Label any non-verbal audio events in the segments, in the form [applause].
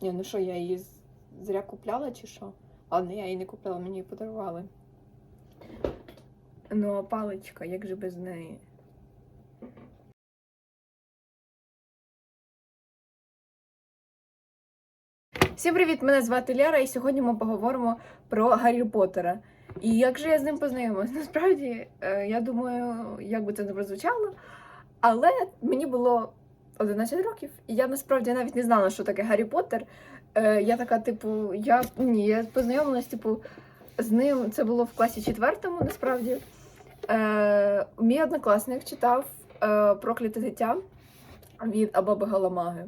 Ні, ну що, я її зря купляла чи що? Ладно, я її не купляла, мені її подарували. Ну, а паличка, як же без неї? Всім привіт! Мене звати Ляра, і сьогодні ми поговоримо про Гаррі Поттера. І як же я з ним познайомилась? Насправді, е, я думаю, як би це не прозвучало, але мені було 11 років, і я насправді навіть не знала, що таке Гаррі Поттер. Е, Я така, типу, я ні, я познайомилась, типу, з ним. Це було в класі четвертому, насправді. Е, Мій однокласник читав е, Прокляте дитя від Абаби Галамаги.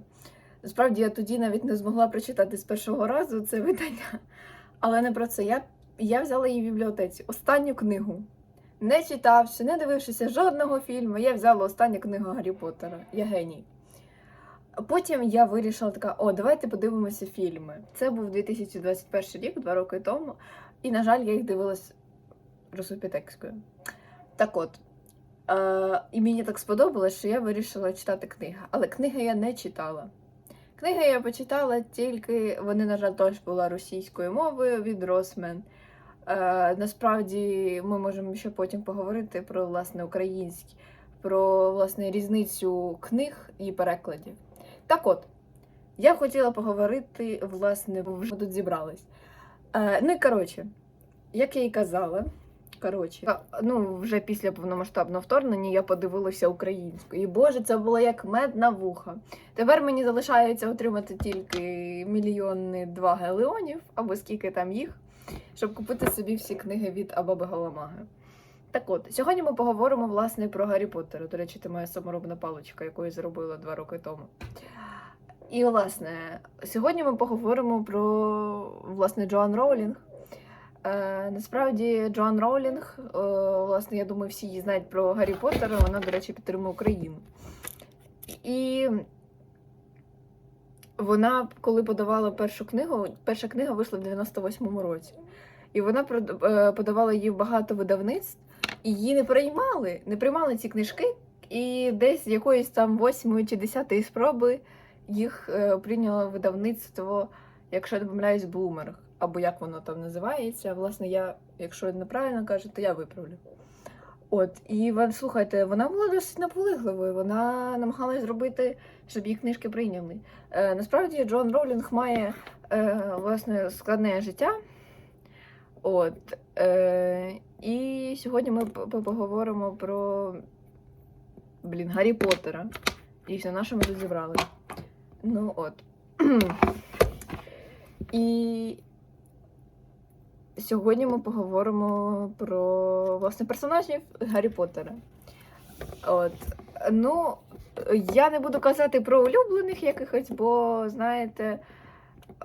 Насправді я тоді навіть не змогла прочитати з першого разу це видання. Але не про це. Я, я взяла її в бібліотеці. Останню книгу. Не читавши, не дивившися жодного фільму, я взяла останню книгу Гаррі Поттера. Я геній. Потім я вирішила така: о, давайте подивимося фільми. Це був 2021 рік, два роки тому. І, на жаль, я їх дивилась русопітекською. Так от. Е, і мені так сподобалось, що я вирішила читати книги. Але книги я не читала. Книги я почитала тільки, вони, на жаль, теж була російською мовою від Росмен. Е, насправді ми можемо ще потім поговорити про власне українські, про власне різницю книг і перекладів. Так от, я хотіла поговорити, власне, бо вже тут зібрались. Е, ну і коротше, як я і казала, коротше, ну вже після повномасштабного вторгнення я подивилася українською. І боже, це було як мед на вуха. Тепер мені залишається отримати тільки мільйони два галеонів, або скільки там їх, щоб купити собі всі книги від Абаби Галамаги. Так от, сьогодні ми поговоримо власне про Гаррі Поттера. До речі, це моя саморобна паличка, яку я зробила два роки тому. І, власне, сьогодні ми поговоримо про власне Джоан Роулінг. Е, насправді, Джоан Роулінг, е, власне, я думаю, всі її знають про Гаррі Поттера. Вона, до речі, підтримує Україну. І вона, коли подавала першу книгу, перша книга вийшла в 98-му році. І вона е, подавала її в багато видавництв, її не приймали. Не приймали ці книжки, і десь якоїсь там восьмої чи десятої спроби їх е, прийняло видавництво, якщо я не помиляюсь, Блумерг, або як воно там називається. Власне, я, якщо неправильно кажу, то я виправлю. От, і слухайте, вона була досить наполегливою. Вона намагалась зробити, щоб її книжки прийняли. Е, насправді Джон Роулінг має е, власне складне життя. От, е, і сьогодні ми поговоримо про блін, Гаррі Поттера. І все, на що ми тут зібрали. Ну от. [clears throat] І сьогодні ми поговоримо про власне персонажів Гаррі Поттера. От. Ну, я не буду казати про улюблених якихось, бо, знаєте,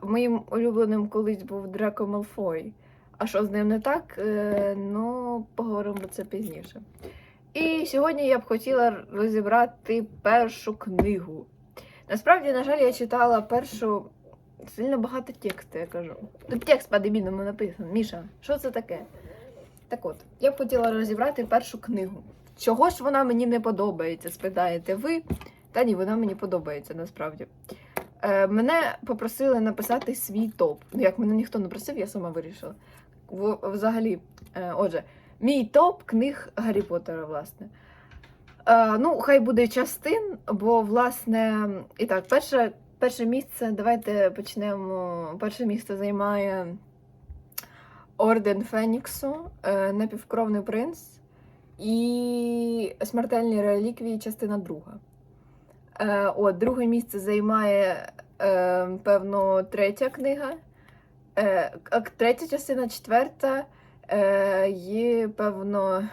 моїм улюбленим колись був Драко Малфой. А що з ним не так? Е, ну, поговоримо про це пізніше. І сьогодні я б хотіла розібрати першу книгу. Насправді, на жаль, я читала першу сильно багато тексту, я кажу. Тут текст по-дебільному написан. Міша, що це таке? Так от, я б хотіла розібрати першу книгу. Чого ж вона мені не подобається, спитаєте ви? Та ні, вона мені подобається насправді. Е, мене попросили написати свій топ. Ну, як мене ніхто не просив, я сама вирішила. Взагалі, е, отже, мій топ книг Гаррі Поттера, власне. Е, ну, хай буде частин, бо, власне, і так, перше, перше місце, давайте почнемо. Перше місце займає Орден Феніксу, е, Напівкровний принц і Смертельні реліквії, частина друга. От, друге місце займає, певно, третя книга. Е, третя частина, четверта е, є, певно,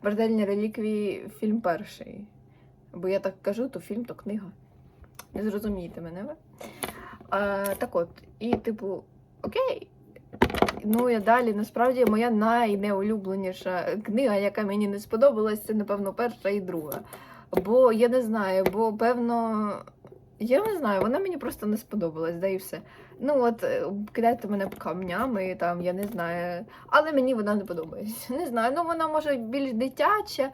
Смертельні реліквії, фільм перший. Бо я так кажу, то фільм, то книга. Не зрозумієте мене ви. А, так от, і, типу, окей. Ну, я далі, насправді, моя найнеулюбленіша книга, яка мені не сподобалась, це, напевно, перша і друга. Бо я не знаю, бо певно. Я не знаю, вона мені просто не сподобалась, да і все. Ну от е, кидайте мене камнями, там, я не знаю. Але мені вона не подобається. [laughs] Не знаю, ну вона може більш дитяча.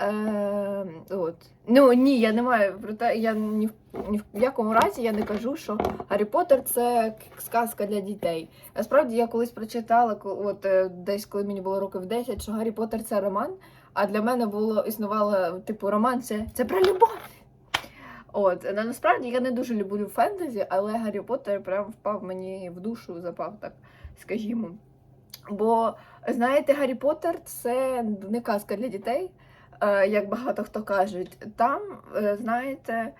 Е, от. Ну ні, я не маю про те, я ні в, ні в якому разі я не кажу, що Гаррі Поттер це сказка для дітей. Насправді я колись прочитала, от е, десь коли мені було років 10, що Гаррі Поттер це роман. А для мене було існувало типу роман це, це про любов. От, на- насправді я не дуже люблю фентезі, але Гаррі Поттер прям впав мені в душу, запав так, скажімо. Бо, знаєте, Гаррі Поттер це не казка для дітей, е, як багато хто кажуть. Там, е, знаєте,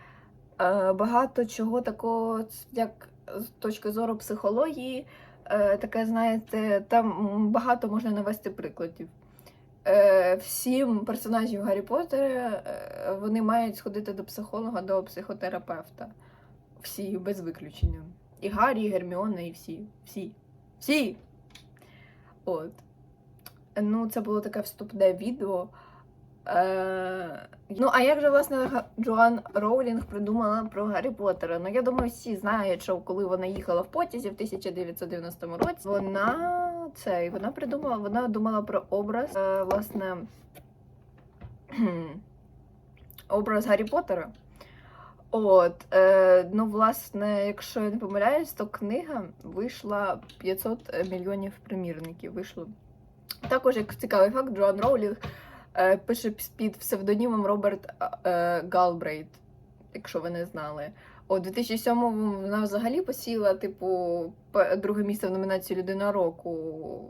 е, багато чого такого, як з точки зору психології, таке, знаєте, там багато можна навести прикладів. Е, Всім персонажів Гаррі Поттера е, вони мають сходити до психолога, до психотерапевта. Всі без виключення. І Гаррі, і Герміона, і всі. Всі. Всі. От. Ну, це було таке вступне відео. Е, ну, а як же, власне, Джоан Роулінг придумала про Гаррі Поттера? Ну, я думаю, всі знають, що коли вона їхала в потязі в 1990 році, вона це, вона придумала, вона думала про образ, е, власне, [clears throat] образ Гаррі Поттера. От, е, ну, власне, якщо я не помиляюсь, то книга вийшла 500 мільйонів примірників. Вийшло. Також, як цікавий факт, Джоан Роулінг е, пише під псевдонімом Роберт е, Галбрейт, якщо ви не знали. У 2007-му вона взагалі посіла, типу, друге місце в номінації Людина року,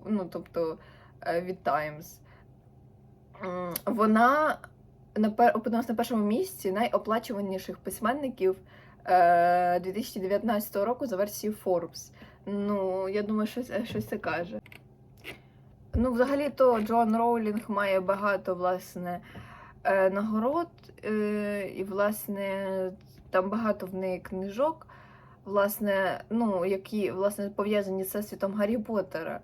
ну, тобто е, від Times. Вона на опинилась на першому місці найоплачуваніших письменників е, 2019 року за версією Forbes. Ну, я думаю, щось, щось це каже. Ну, взагалі-то Джоан Роулінг має багато власне е, нагород, е, і, власне, там багато в неї книжок, власне, ну, які власне, пов'язані з всесвітом Гаррі Поттера.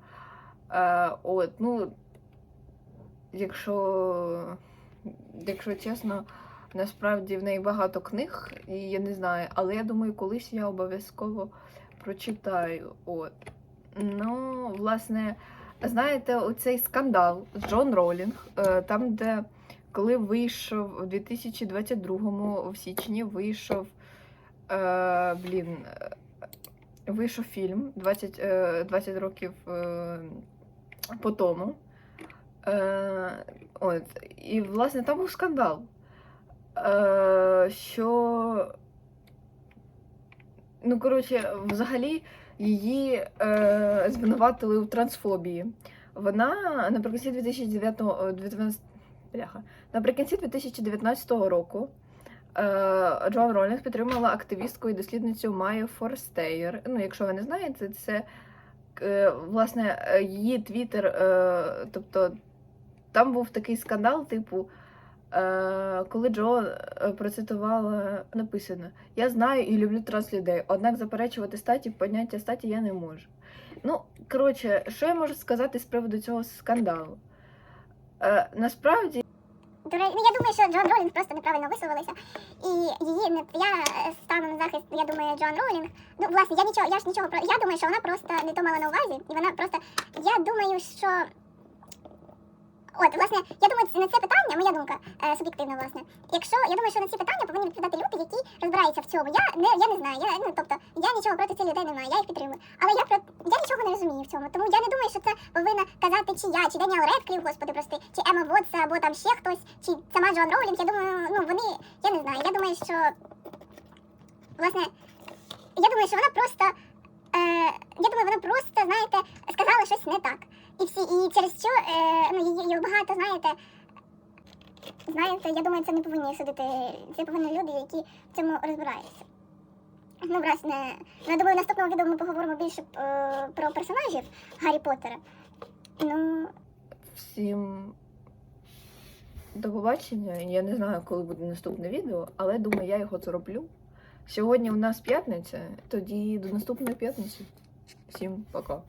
Е, от, ну, якщо, якщо чесно, насправді в неї багато книг, і я не знаю, але я думаю, колись я обов'язково прочитаю. От. Ну, власне, знаєте, оцей скандал з Джон Ролінг, е, там, де коли вийшов у 2022 в січні, вийшов е, блін, е, вийшов фільм 20, е, 20 років е, по тому. Е, от, і, власне, там був скандал. Е, що, ну, коротше, взагалі її е, звинуватили у трансфобії. Вона наприкінці 2009 о, 19 бляха, наприкінці 2019 року е, Джоан Ролінг підтримала активістку і дослідницю Майю Форстеєр. Ну, якщо ви не знаєте, це е, власне е, її твіттер, тобто там був такий скандал, типу. Коли Джо процитувала написано: Я знаю і люблю транслюдей, однак заперечувати статі поняття статі я не можу. Ну, коротше, що я можу сказати з приводу цього скандалу? Е, насправді, ну, я думаю, що Джон Ролінг просто неправильно висловилася. І її не я стану на захист, я думаю, Джон Ролінг. Ну, власне, я нічого, я ж нічого про. Я думаю, що вона просто не то мала на увазі, і вона просто. Я думаю, що. От, власне, я думаю, на це питання, моя думка е, суб'єктивна, власне. Якщо я думаю, що на ці питання повинні відповідати люди, які розбираються в цьому. Я не я не знаю. Я ну тобто я нічого проти цих людей не маю, я їх підтримую. Але я про я нічого не розумію в цьому. Тому я не думаю, що це повинна казати чи я, чи Деніел Редкліф, господи, прости, чи Ема Вотса, або там ще хтось, чи сама Джоан Роулінг. Я думаю, ну вони, я не знаю. Я думаю, що власне, я думаю, що вона просто. Е, я думаю, вона просто, знаєте, сказала щось не так. І всі, і через що е, ну, їх багато, знаєте, знаєте, я думаю, це не повинні судити. Це повинні люди, які в цьому розбираються. Ну, власне, ну, я думаю, в наступному відео ми поговоримо більше е, про персонажів Гаррі Поттера. Ну, всім до побачення. Я не знаю, коли буде наступне відео, але думаю, я його зроблю. Сьогодні у нас п'ятниця, тоді до наступної п'ятниці. Всім пока.